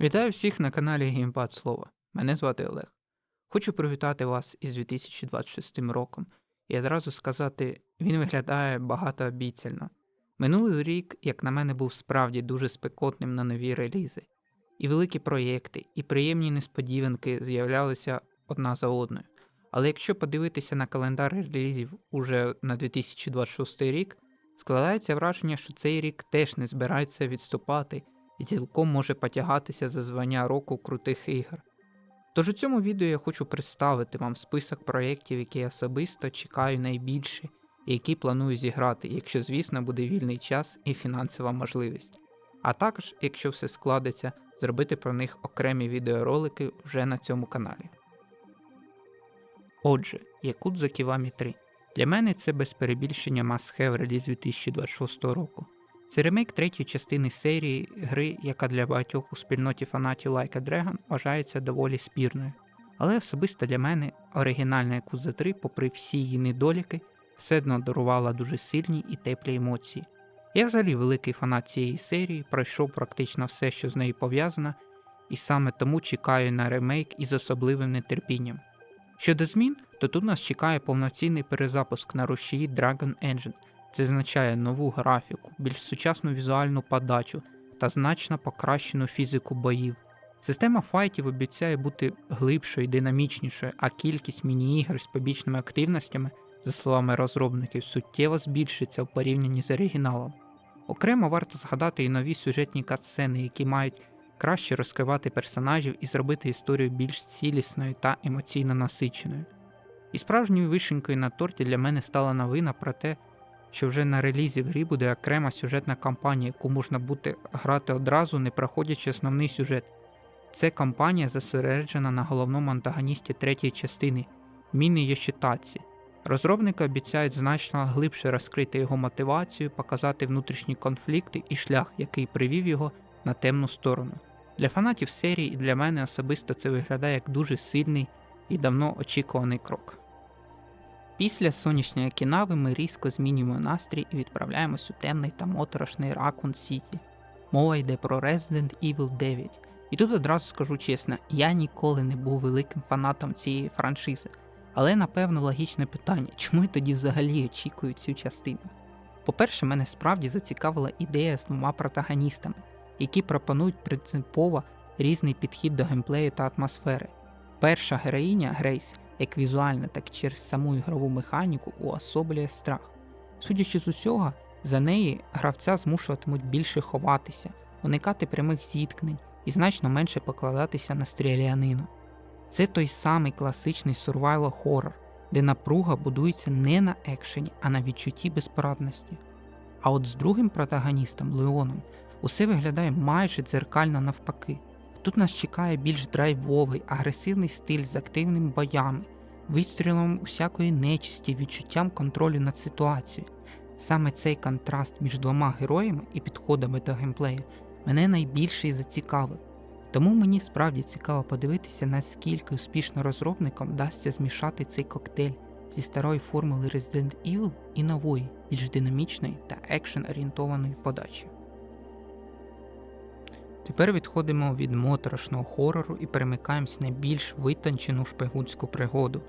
Вітаю всіх на каналі Геймпад Слово. Мене звати Олег. Хочу привітати вас із 2026 роком і одразу сказати, він виглядає багатообіцяльно. Минулий рік, як на мене, був справді дуже спекотним на нові релізи. І великі проєкти, і приємні несподіванки з'являлися одна за одною. Але якщо подивитися на календар релізів уже на 2026 рік, складається враження, що цей рік теж не збирається відступати і цілком може потягатися за звання року крутих ігор. Тож у цьому відео я хочу представити вам список проєктів, які я особисто чекаю найбільше і які планую зіграти, якщо, звісно, буде вільний час і фінансова можливість. А також, якщо все складеться, зробити про них окремі відеоролики вже на цьому каналі. Отже, Якут за Ківамі 3. Для мене це без перебільшення must-have реліз 2026 року. Це ремейк третьої частини серії гри, яка для багатьох у спільноті фанатів Like a Dragon вважається доволі спірною. Але особисто для мене оригінальна Якуза 3, попри всі її недоліки, все одно дарувала дуже сильні і теплі емоції. Я взагалі великий фанат цієї серії, пройшов практично все, що з нею пов'язано, і саме тому чекаю на ремейк із особливим нетерпінням. Щодо змін, то тут нас чекає повноцінний перезапуск на рушії Dragon Engine. Це означає нову графіку, більш сучасну візуальну подачу та значно покращену фізику боїв. Система файтів обіцяє бути глибшою і динамічнішою, а кількість міні-ігр з побічними активностями, за словами розробників, суттєво збільшиться в порівнянні з оригіналом. Окремо варто згадати і нові сюжетні катсцени, які мають краще розкривати персонажів і зробити історію більш цілісною та емоційно насиченою. І справжньою вишенькою на торті для мене стала новина про те, що вже на релізі в грі буде окрема сюжетна кампанія, яку можна буде грати одразу, не проходячи основний сюжет. Це кампанія зосереджена на головному антагоністі третьої частини Міни Йошітаці. Розробники обіцяють значно глибше розкрити його мотивацію, показати внутрішні конфлікти і шлях, який привів його на темну сторону. Для фанатів серії і для мене особисто це виглядає як дуже сильний і давно очікуваний крок. Після сонячної кінави ми різко змінюємо настрій і відправляємось у темний та моторошний Ракун Сіті. Мова йде про Resident Evil 9. І тут одразу скажу чесно, я ніколи не був великим фанатом цієї франшизи, але напевно логічне питання, чому я тоді взагалі очікую цю частину? По-перше, мене справді зацікавила ідея з двома протагоністами, які пропонують принципово різний підхід до геймплею та атмосфери. Перша героїня Грейс як візуально, так і через саму ігрову механіку уособлює страх. Судячи з усього, за неї гравця змушуватимуть більше ховатися, уникати прямих зіткнень і значно менше покладатися на стрілянину. Це той самий класичний survival хоррор, де напруга будується не на екшені, а на відчутті безпорадності. А от з другим протагоністом Леоном усе виглядає майже дзеркально навпаки. Тут нас чекає більш драйвовий, агресивний стиль з активними боями, вистрілом усякої нечисті, відчуттям контролю над ситуацією. Саме цей контраст між двома героями і підходами до геймплею мене найбільше і зацікавив. Тому мені справді цікаво подивитися, наскільки успішно розробникам вдасться змішати цей коктейль зі старої формули Resident Evil і нової, більш динамічної та екшен орієнтованої подачі. Тепер відходимо від моторошного хорору і перемикаємось на більш витончену шпигунську пригоду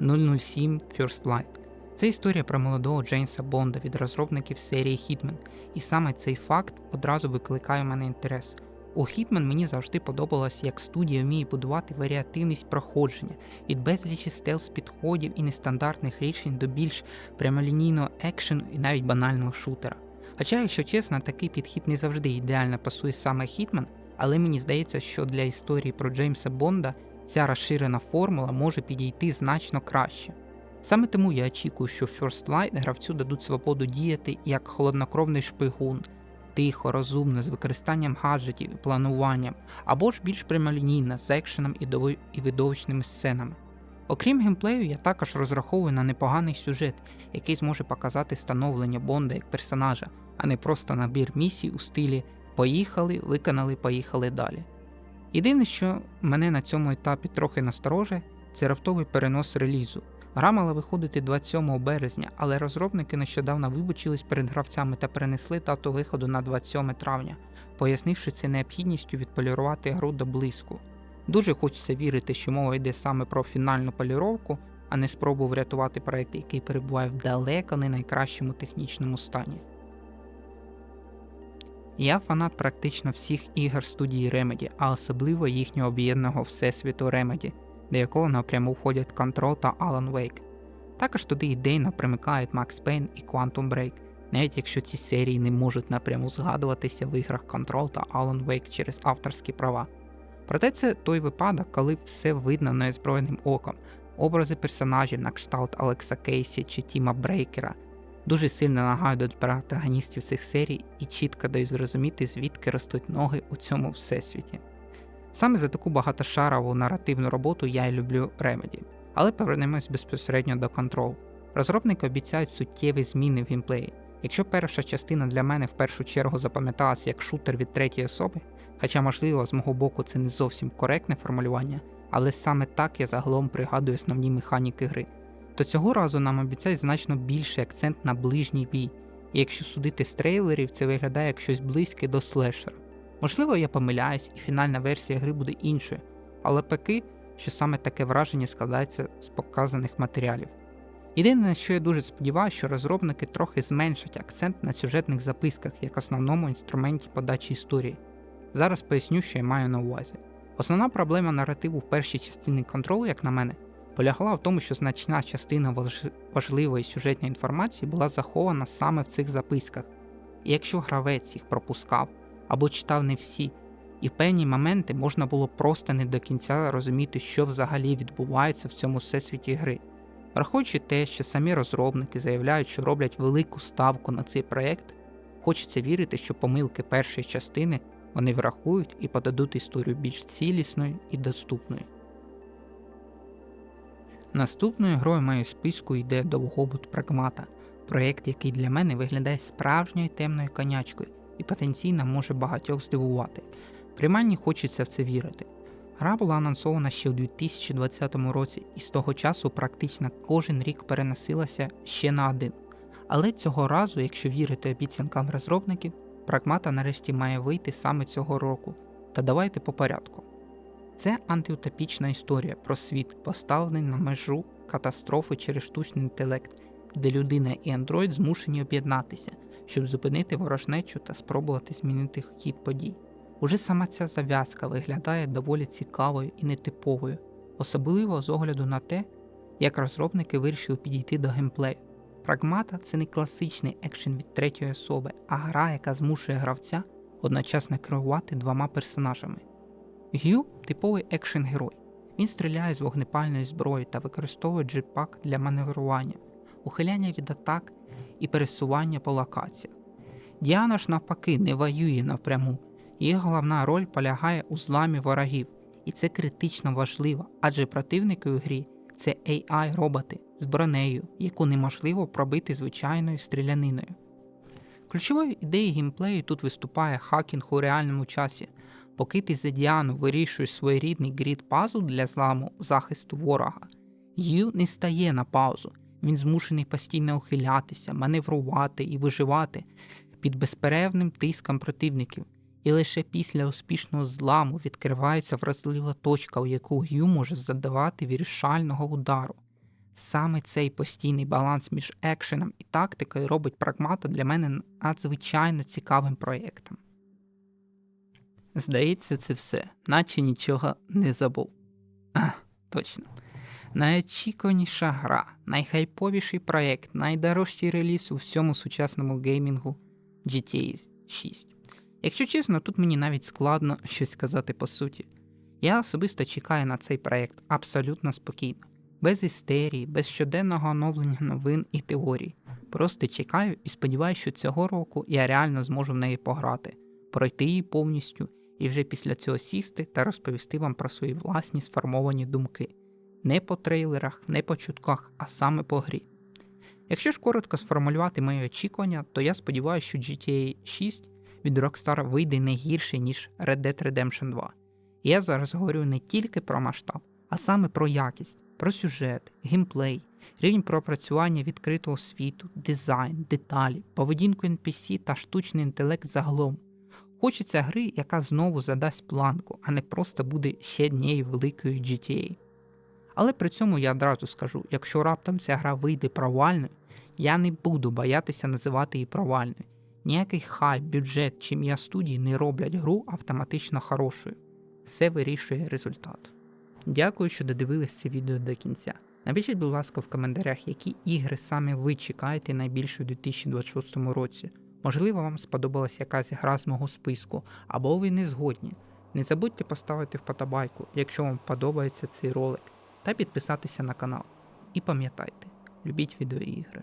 007 First Light. Це історія про молодого Джеймса Бонда від розробників серії Hitman, і саме цей факт одразу викликає в мене інтерес. У Hitman мені завжди подобалось, як студія вміє будувати варіативність проходження від безлічі стелс підходів і нестандартних рішень до більш прямолінійного екшену і навіть банального шутера. Хоча, якщо чесно, такий підхід не завжди ідеально пасує саме Хітман, але мені здається, що для історії про Джеймса Бонда ця розширена формула може підійти значно краще. Саме тому я очікую, що First Light гравцю дадуть свободу діяти як холоднокровний шпигун, тихо, розумно, з використанням гаджетів і плануванням, або ж більш прямолінійно з екшеном і видовищними сценами. Окрім геймплею, я також розраховую на непоганий сюжет, який зможе показати становлення Бонда як персонажа, а не просто набір місій у стилі Поїхали, виконали, поїхали далі. Єдине, що мене на цьому етапі трохи настороже, це раптовий перенос релізу. Гра мала виходити 27 березня, але розробники нещодавно вибачились перед гравцями та перенесли дату виходу на 27 травня. пояснивши це необхідністю відполірувати гру до блиску. Дуже хочеться вірити, що мова йде саме про фінальну поліровку, а не спробу врятувати проект, який перебуває в далеко не найкращому технічному стані. Я фанат практично всіх ігор студії Remedy, а особливо їхнього об'єднаного всесвіту Remedy, до якого напряму входять Control та Alan Wake. Також туди ідейно примикають Max Payne і Quantum Break, навіть якщо ці серії не можуть напряму згадуватися в іграх Control та Alan Wake через авторські права. Проте це той випадок, коли все видно неозброєним оком, образи персонажів на кшталт Алекса Кейсі чи Тіма Брейкера дуже сильно нагадують протагоністів цих серій і чітко дають зрозуміти, звідки ростуть ноги у цьому всесвіті. Саме за таку багатошарову наративну роботу я й люблю Remedy. Але повернемось безпосередньо до Control. Розробники обіцяють суттєві зміни в геймплеї. Якщо перша частина для мене в першу чергу запам'яталася як шутер від третьої особи, хоча, можливо, з мого боку це не зовсім коректне формулювання, але саме так я загалом пригадую основні механіки гри, то цього разу нам обіцяють значно більший акцент на ближній бій, і якщо судити з трейлерів, це виглядає як щось близьке до слешера. Можливо, я помиляюсь, і фінальна версія гри буде іншою, але поки що саме таке враження складається з показаних матеріалів. Єдине, на що я дуже сподіваюся, що розробники трохи зменшать акцент на сюжетних записках як основному інструменті подачі історії. Зараз поясню, що я маю на увазі. Основна проблема наративу в першій частині контролу, як на мене, полягла в тому, що значна частина важливої сюжетної інформації була захована саме в цих записках, і якщо гравець їх пропускав або читав не всі, і в певні моменти можна було просто не до кінця розуміти, що взагалі відбувається в цьому всесвіті гри. Враховуючи те, що самі розробники заявляють, що роблять велику ставку на цей проєкт, хочеться вірити, що помилки першої частини вони врахують і подадуть історію більш цілісною і доступною. Наступною грою моєї списку йде Довгобут Прагмата, проєкт, який для мене виглядає справжньою темною конячкою і потенційно може багатьох здивувати. Принаймні хочеться в це вірити. Гра була анонсована ще у 2020 році, і з того часу практично кожен рік переносилася ще на один. Але цього разу, якщо вірити обіцянкам розробників, прагмата нарешті має вийти саме цього року. Та давайте по порядку. Це антиутопічна історія про світ, поставлений на межу катастрофи через штучний інтелект, де людина і андроїд змушені об'єднатися, щоб зупинити ворожнечу та спробувати змінити хід подій. Уже сама ця зав'язка виглядає доволі цікавою і нетиповою, особливо з огляду на те, як розробники вирішили підійти до геймплею. Прагмата це не класичний екшен від третьої особи, а гра, яка змушує гравця одночасно керувати двома персонажами. Г'ю типовий екшен герой. Він стріляє з вогнепальної зброї та використовує джетпак для маневрування, ухиляння від атак і пересування по локаціях. Діана ж навпаки не воює напряму, Її головна роль полягає у зламі ворогів, і це критично важливо, адже противники у грі це AI-роботи з бронею, яку неможливо пробити звичайною стріляниною. Ключовою ідеєю геймплею тут виступає хакінг у реальному часі, поки ти за Діану вирішуєш своєрідний грід пазл для зламу захисту ворога. Ю не стає на паузу, він змушений постійно ухилятися, маневрувати і виживати під безперервним тиском противників і лише після успішного зламу відкривається вразлива точка, у яку Гю може задавати вирішального удару. Саме цей постійний баланс між екшеном і тактикою робить прагмата для мене надзвичайно цікавим проєктом. Здається, це все, наче нічого не забув. А, точно. Найочікуваніша гра, найхайповіший проєкт, найдорожчий реліз у всьому сучасному геймінгу GTA 6. Якщо чесно, тут мені навіть складно щось сказати по суті. Я особисто чекаю на цей проєкт абсолютно спокійно, без істерії, без щоденного оновлення новин і теорій. Просто чекаю і сподіваюся, що цього року я реально зможу в неї пограти, пройти її повністю і вже після цього сісти та розповісти вам про свої власні сформовані думки. Не по трейлерах, не по чутках, а саме по грі. Якщо ж коротко сформулювати мої очікування, то я сподіваюся, що GTA 6 від Rockstar вийде не гірше, ніж Red Dead Redemption 2. І я зараз говорю не тільки про масштаб, а саме про якість, про сюжет, геймплей, рівень пропрацювання відкритого світу, дизайн, деталі, поведінку NPC та штучний інтелект загалом. Хочеться гри, яка знову задасть планку, а не просто буде ще однією великою GTA. Але при цьому я одразу скажу: якщо раптом ця гра вийде провальною, я не буду боятися називати її провальною. Ніякий хайп, бюджет чи м'я студії не роблять гру автоматично хорошою. Все вирішує результат. Дякую, що додивились це відео до кінця. Напишіть, будь ласка, в коментарях, які ігри саме ви чекаєте найбільше у 2026 році. Можливо, вам сподобалась якась гра з мого списку, або ви не згодні. Не забудьте поставити вподобайку, якщо вам подобається цей ролик, та підписатися на канал. І пам'ятайте, любіть відеоігри.